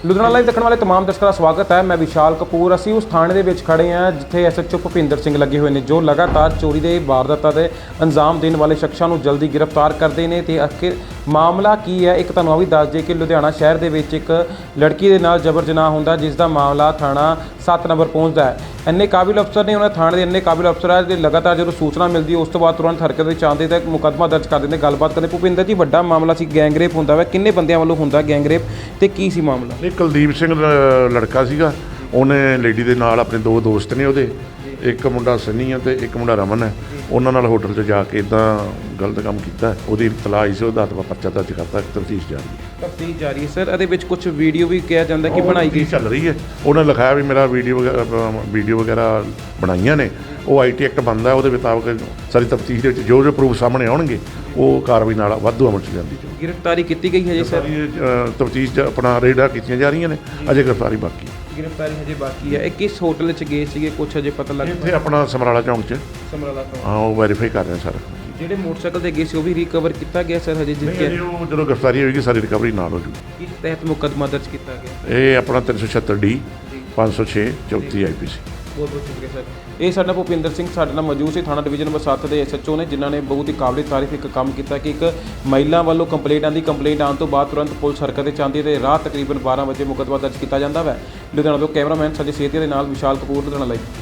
Ludhiana live ਦੇਖਣ ਵਾਲੇ तमाम ਦਰਸ਼ਕਾਂ ਦਾ ਸਵਾਗਤ ਹੈ ਮੈਂ ਵਿਸ਼ਾਲ ਕਪੂਰ ਅਸੀਂ ਉਸ ਥਾਣੇ ਦੇ ਵਿੱਚ ਖੜੇ ਹਾਂ ਜਿੱਥੇ ਐਸਐਚਓ ਭੁਪਿੰਦਰ ਸਿੰਘ ਲੱਗੇ ਹੋਏ ਨੇ ਜੋ ਲਗਾਤਾਰ ਚੋਰੀ ਦੇ ਵਾਰਦਾਤਾਂ ਦੇ ਅੰਜਾਮ ਦੇਣ ਵਾਲੇ ਸ਼ਖਸਾਂ ਨੂੰ ਜਲਦੀ ਗ੍ਰਿਫਤਾਰ ਕਰਦੇ ਨੇ ਤੇ ਆਖਿਰ ਮਾਮਲਾ ਕੀ ਹੈ? ਇੱਕ ਤੁਹਾਨੂੰ ਆ ਵੀ ਦੱਸ ਦਈਏ ਕਿ ਲੁਧਿਆਣਾ ਸ਼ਹਿਰ ਦੇ ਵਿੱਚ ਇੱਕ ਲੜਕੀ ਦੇ ਨਾਲ ਜਬਰ ਜਨਾਹ ਹੁੰਦਾ ਜਿਸ ਦਾ ਮਾਮਲਾ ਥਾਣਾ 7 ਨੰਬਰ ਪਹੁੰਚਦਾ ਹੈ। ਇੰਨੇ ਕਾਬਿਲ ਅਫਸਰ ਨੇ, ਉਹਨਾਂ ਥਾਣੇ ਦੇ ਇੰਨੇ ਕਾਬਿਲ ਅਫਸਰ ਹੈ ਕਿ ਲਗਾਤਾਰ ਜਦੋਂ ਸੂਚਨਾ ਮਿਲਦੀ ਹੈ, ਉਸ ਤੋਂ ਬਾਅਦ ਤੁਰੰਤ ਹਰਕਤ ਵਿੱਚ ਆਉਂਦੇ ਤਾਂ ਮੁਕੱਦਮਾ ਦਰਜ ਕਰ ਦਿੰਦੇ, ਗੱਲਬਾਤ ਕਰਦੇ। ਭੁਪਿੰਦਰ ਜੀ, ਵੱਡਾ ਮਾਮਲਾ ਸੀ, ਗੈਂਗਰੇਪ ਹੁੰਦਾ ਵਾ। ਕਿੰਨੇ ਬੰਦਿਆਂ ਵੱਲੋਂ ਹੁੰਦਾ ਗੈਂਗਰੇਪ ਤੇ ਕੀ ਸੀ ਮਾਮਲਾ? ਇਹ ਕੁਲਦੀਪ ਸਿੰਘ ਲ- ਲੜਕਾ ਸੀਗਾ। ਉਹਨੇ ਲੇਡੀ ਦੇ ਨਾਲ ਆਪਣੇ ਦੋ ਦੋਸਤ ਨੇ ਉਹਦੇ। ਇੱਕ ਮੁੰਡਾ ਸਨੀ ਆ ਤੇ ਇੱਕ ਮੁੰਡਾ ਰਮਨ ਹੈ ਉਹਨਾਂ ਨਾਲ ਹੋਟਲ 'ਚ ਜਾ ਕੇ ਇਦਾਂ ਗਲਤ ਕੰਮ ਕੀਤਾ। ਉਹਦੀ ਇਤਲਾਹ ਆਈ ਸੀ ਉਹਦਾ ਤਾਂ ਪਰਚਾ ਦਰਜ ਕਰਤਾ ਤਫਤੀਸ਼ ਜਾਰੀ ਹੈ। ਤਫਤੀਸ਼ ਜਾਰੀ ਹੈ ਸਰ। ਇਹਦੇ ਵਿੱਚ ਕੁਝ ਵੀਡੀਓ ਵੀ ਕਿਹਾ ਜਾਂਦਾ ਕਿ ਬਣਾਈ ਗਈ ਚੱਲ ਰਹੀ ਹੈ। ਉਹਨੇ ਲਿਖਾਇਆ ਵੀ ਮੇਰਾ ਵੀਡੀਓ ਵਗੈਰਾ ਵੀਡੀਓ ਵਗੈਰਾ ਬਣਾਈਆਂ ਨੇ। ਉਹ ਆਈਟੀ ਐਕਟ ਬੰਦਾ ਉਹਦੇ ਮੁਤਾਬਕ ਸਾਰੀ ਤਫਤੀਸ਼ ਦੇ ਵਿੱਚ ਜੋ ਜੋ ਪ੍ਰੂਫ ਸਾਹਮਣੇ ਆਉਣਗੇ ਉਹ ਕਾਰਵਾਈ ਨਾਲ ਵਾਧੂ ਅਮਲ 'ਚ ਜਾਂਦੀ ਜਾਊ ਗ੍ਰਿਫਤਾਰੀ ਕੀਤੀ ਗਈ ਹੈ ਜੀ ਸਰ? ਸਾਰੀ ਤਫਤੀਸ਼ ਆਪਣਾ ਰੇਡਾਂ ਕੀਤੀਆਂ ਜਾ ਰਹੀਆਂ ਨੇ। ਅਜੇ ਗ੍ਰਿਫਤਾਰੀ ਬਾਕੀ ਹੈ। ਗ੍ਰਿਫਤਾਰੀ ਹਜੇ ਬਾਕੀ ਹੈ। ਇਹ ਕਿਸ ਹੋਟਲ ਵਿੱਚ ਗਏ ਸੀਗੇ? ਕੁਝ ਹਜੇ ਪਤਾ ਲੱਗ ਇੱਥੇ ਆਪਣਾ ਸਮਰਾਲਾ ਚੌਂਕ 'ਚ। ਸਮਰਾਲਾ ਤੋਂ ਹਾਂ ਉਹ ਵੈਰੀਫਾਈ ਕਰ ਰਹੇ ਸਰ। ਜਿਹੜੇ ਮੋਟਰਸਾਈਕਲ ਤੇ ਗਏ ਸੀ ਉਹ ਵੀ ਰਿਕਵਰ ਕੀਤਾ ਗਿਆ ਸਰ? ਹਜੇ ਨਹੀਂ ਜਿੱਥੇ ਅਜੇ ਉਹ ਜਦੋਂ ਗ੍ਰਿਫਤਾਰੀ ਹੋਏਗੀ ਸਾਰੀ ਰਿਕਵਰੀ ਨਾਲ ਹੋ ਜੂਗੀ ਕਿਸ ਤਹਿਤ ਮੁਕੱਦਮਾ ਦਰਜ ਕੀਤਾ ਗਿਆ? ਇਹ ਆਪਣਾ 376 ਡੀ 506 34 ਆਈਪੀਸੀ ਬਹੁਤ ਬਹੁਤ ਸ਼ੁਕਰੀਆ ਸਰ। ਇਹ ਸਾਡਾ ਭੁਪਿੰਦਰ ਸਿੰਘ ਸਾਡੇ ਨਾਲ ਮੌਜੂਦ ਸੀ ਥਾਣਾ ਡਿਵੀਜ਼ਨ ਨੰਬਰ 7 ਦੇ ਐਸਐਚਓ ਨੇ ਜਿਨ੍ਹਾਂ ਨੇ ਬਹੁਤ ਹੀ ਕਾਬਲੇ ਤਾਰੀਫ ਇੱਕ ਕੰਮ ਕੀਤਾ ਕਿ ਇੱਕ ਮਹਿਲਾ ਵੱਲੋਂ ਕੰਪਲੇਂਟ ਆਂਦੀ ਕੰਪਲੇਂਟ ਆਉਣ ਤੋਂ ਬਾਅਦ ਤੁਰੰਤ ਪੁਲਿਸ ਹਰਕਤ ਵਿੱਚ ਆਉਂਦੀ ਹੈ ਤੇ ਰਾਤ ਤਕਰੀਬਨ 12 ਵਜੇ ਮੁਕੱਦਮਾ ਦਰਜ ਕੀਤਾ ਜਾਂਦਾ ਹੈ ਲੁਧਿਆਣਾ ਤੋਂ ਕੈਮਰਾਮੈਨ ਸੰਜੇ ਸੇਤੀਆ ਦੇ ਨਾਲ ਵਿਸ਼ਾਲ ਕਪੂਰ ਲੁਧਿਆਣਾ ਲਾਈਵ